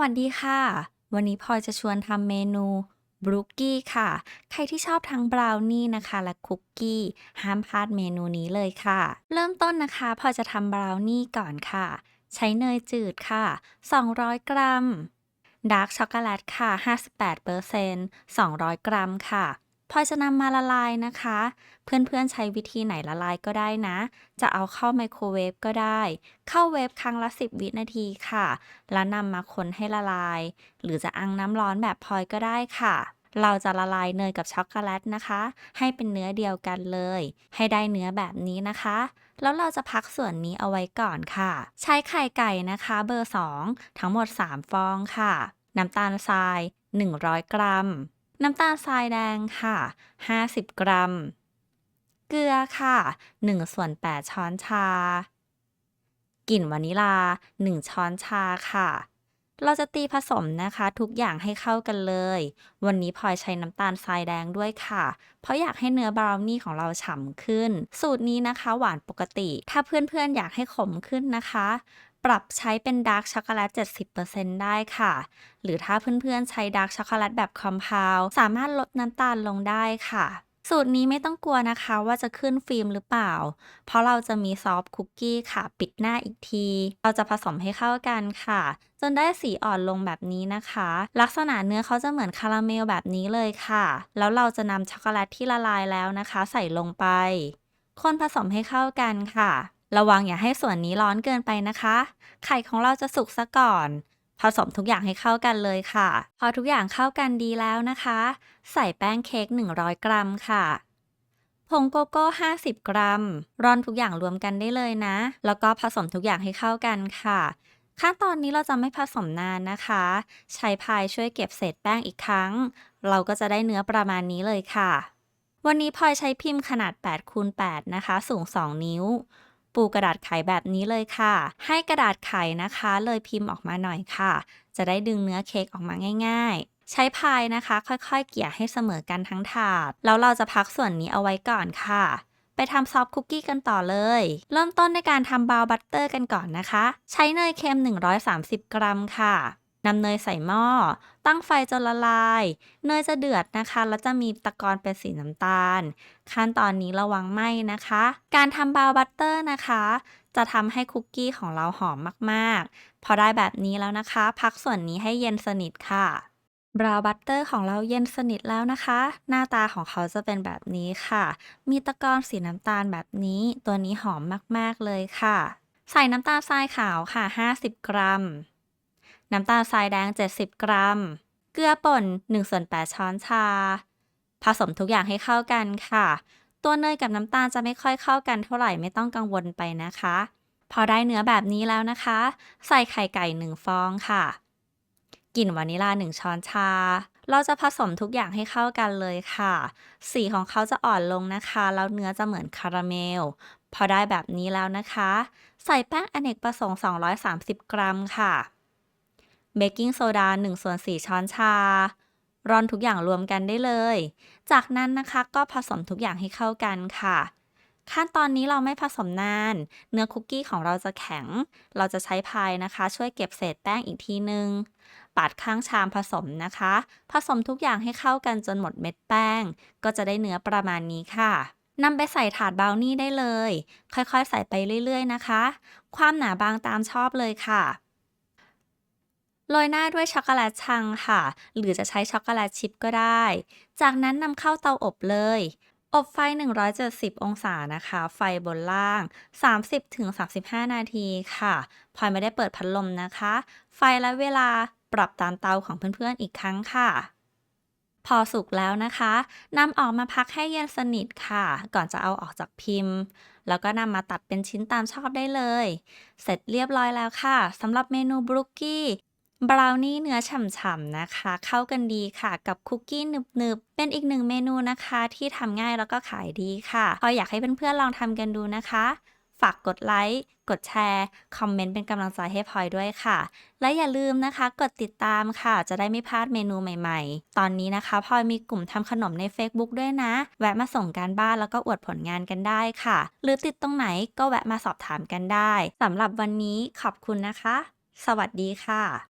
วัสดีค่ะ วันนี้พลอยจะชวนทำเมนูบรูกี้ค่ะ ใครที่ชอบทั้งบราวนี่นะคะ และคุกกี้ ห้ามพลาดเมนูนี้เลยค่ะ เริ่มต้นนะคะพลอยจะทำบราวนี่ก่อนค่ะ ใช้เนยจืดค่ะ 200 กรัมดาร์กช็อกโกแลตค่ะ 58% 200 กรัมค่ะ พลอยจะนำมาละลายนะคะ เพื่อนๆใช้วิธีไหนละลายก็ได้นะ จะเอาเข้าไมโครเวฟก็ได้ เข้าเวฟครั้งละ 10 วินาทีค่ะ แล้วนำมาคนให้ละลาย หรือจะอังน้ำร้อนแบบพลอยก็ได้ค่ะเราจะละลายเนยกับช็อกโกแลตนะคะ ให้เป็นเนื้อเดียวกันเลย ให้ได้เนื้อแบบนี้นะคะ แล้วเราจะพักส่วนนี้เอาไว้ก่อนค่ะ ใช้ไข่ไก่นะคะเบอร์ 2 ทั้งหมด 3 ฟองค่ะ น้ำตาลทราย 100 กรัม น้ำตาลทรายแดงค่ะ 50 กรัม เกลือค่ะ 1 ส่วน 8 ช้อนชา กลิ่นวานิลา 1 ช้อนชาค่ะ เราจะตีผสมนะคะทุกอย่างให้เข้ากันเลย วันนี้พลอยใช้น้ำตาลทรายแดงด้วยค่ะ เพราะอยากให้เนื้อบราวนี่ของเราฉ่ำขึ้น สูตรนี้นะคะ หวานปกติ ถ้าเพื่อนๆอยากให้ขมขึ้นนะคะ ปรับใช้เป็นดาร์กช็อกโกแลต 70%ได้ค่ะ หรือถ้าเพื่อนๆใช้ดาร์กช็อกโกแลตแบบคอมเพลสามารถลดน้ำตาลลงได้ค่ะ สูตรนี้ไม่ต้องกลัวนะคะว่าจะขึ้นฟิล์มหรือเปล่า เพราะเราจะมีซอฟต์คุกกี้ค่ะ ปิดหน้าอีกที เราจะผสมให้เข้ากันค่ะ จนได้สีอ่อนลงแบบนี้นะคะ ลักษณะเนื้อเขาจะเหมือนคาราเมลแบบนี้เลยค่ะ แล้วเราจะนำช็อกโกแลตที่ละลายแล้วนะคะ ใส่ลงไป คนผสมให้เข้ากันค่ะ ระวังอย่าให้ส่วนนี้ร้อนเกินไปนะคะ ไข่ของเราจะสุกซะก่อน ผสมทุกอย่างให้เข้ากันเลยค่ะ พอทุกอย่างเข้ากันดีแล้วนะคะ ใส่แป้งเค้ก100 กรัมค่ะผงโกโก้ 50 กรัม ร่อนทุกอย่างรวมกันได้เลยนะ แล้วก็ผสมทุกอย่างให้เข้ากันค่ะ ขั้นตอนนี้เราจะไม่ผสมนานนะคะ ใช้พายช่วยเก็บเศษแป้งอีกครั้ง เราก็จะได้เนื้อประมาณนี้เลยค่ะ วันนี้พลอยใช้พิมพ์ขนาด8คูณ8นะคะ สูง 2 นิ้ว ปูกระดาษไขแบบนี้เลยค่ะ ให้กระดาษไขนะคะ เลยพิมพ์ออกมาหน่อยค่ะ จะได้ดึงเนื้อเค้กออกมาง่าย ๆใช้พายนะคะ ค่อยๆ เกี่ยให้เสมอกันทั้งถาด แล้วเราจะพักส่วนนี้เอาไว้ก่อนค่ะ ไปทำซอฟคุกกี้กันต่อเลย เริ่มต้นในการทำบาวบัตเตอร์กันก่อนนะคะ ใช้เนยเค็ม 130 กรัมค่ะ นำเนยใส่หม้อ ตั้งไฟจนละลาย เนยจะเดือดนะคะ แล้วจะมีตะกอนเป็นสีน้ำตาล ขั้นตอนนี้ระวังไหม้นะคะ การทำบราวน์บัตเตอร์นะคะ จะทำให้คุกกี้ของเราหอมมาก ๆ พอได้แบบนี้แล้วนะคะ พักส่วนนี้ให้เย็นสนิทค่ะบราวน์บัตเตอร์ของเราเย็นสนิทแล้วนะคะ หน้าตาของเขาจะเป็นแบบนี้ค่ะ มีตะกอนสีน้ำตาลแบบนี้ ตัวนี้หอมมาก ๆ เลยค่ะ ใส่น้ำตาลทรายขาวค่ะ 50 กรัม น้ำตาลทรายแดง 70 กรัม เกลือป่น1ส่วน8ช้อนชา ผสมทุกอย่างให้เข้ากันค่ะ ตัวเนยกับน้ำตาลจะไม่ค่อยเข้ากันเท่าไหร่ไม่ต้องกังวลไปนะคะ พอได้เนื้อแบบนี้แล้วนะคะ ใส่ไข่ไก่1ฟองค่ะกลิ่นวานิลา1ช้อนชา เราจะผสมทุกอย่างให้เข้ากันเลยค่ะ สีของเขาจะอ่อนลงนะคะ แล้วเนื้อจะเหมือนคาราเมล พอได้แบบนี้แล้วนะคะ ใส่แป้งอเนกประสงค์ 230 กรัมค่ะ เบกกิ้งโซดา1ส่วน4ช้อนชา ร่อนทุกอย่างรวมกันได้เลย จากนั้นนะคะก็ผสมทุกอย่างให้เข้ากันค่ะ ขั้นตอนนี้เราไม่ผสมนาน เนื้อคุกกี้ของเราจะแข็ง เราจะใช้พายนะคะ ช่วยเก็บเศษแป้งอีกทีนึงปาดข้างชามผสมนะคะ ผสมทุกอย่างให้เข้ากันจนหมดเม็ดแป้ง ก็จะได้เนื้อประมาณนี้ค่ะนำไปใส่ถาดบราวนี่ได้เลย ค่อยๆ ใส่ไปเรื่อยๆ นะคะ ความหนาบางตามชอบเลยค่ะ โรยหน้าด้วยช็อกโกแลตชังค่ะ หรือจะใช้ช็อกโกแลตชิพก็ได้ จากนั้นนำเข้าเตาอบเลย อบไฟ 170 องศานะคะ ไฟบนล่าง 30-35 นาทีค่ะพลอยไม่ได้เปิดพัดลมนะคะ ไฟและเวลาปรับตามเตาของเพื่อนๆอีกครั้งค่ะพอสุกแล้วนะคะนำออกมาพักให้เย็นสนิทค่ะ ก่อนจะเอาออกจากพิมพ์ แล้วก็นำมาตัดเป็นชิ้นตามชอบได้เลย เสร็จเรียบร้อยแล้วค่ะสำหรับเมนูบรูกี้ บราวนี่เนื้อฉ่ำๆนะคะ เข้ากันดีค่ะกับคุกกี้หนึบๆ เป็นอีกหนึ่งเมนูนะคะที่ทำง่ายแล้วก็ขายดีค่ะพออยากให้เพื่อนๆลองทำกันดูนะคะ ฝากกดไลค์ กดแชร์ คอมเมนต์เป็นกำลังใจให้พลอยด้วยค่ะ และอย่าลืมนะคะ กดติดตามค่ะ จะได้ไม่พลาดเมนูใหม่ๆ ตอนนี้นะคะพลอยมีกลุ่มทำขนมใน Facebook ด้วยนะ แวะมาส่งการบ้านแล้วก็อวดผลงานกันได้ค่ะ หรือติดตรงไหนก็แวะมาสอบถามกันได้สำหรับวันนี้ขอบคุณนะคะ สวัสดีค่ะ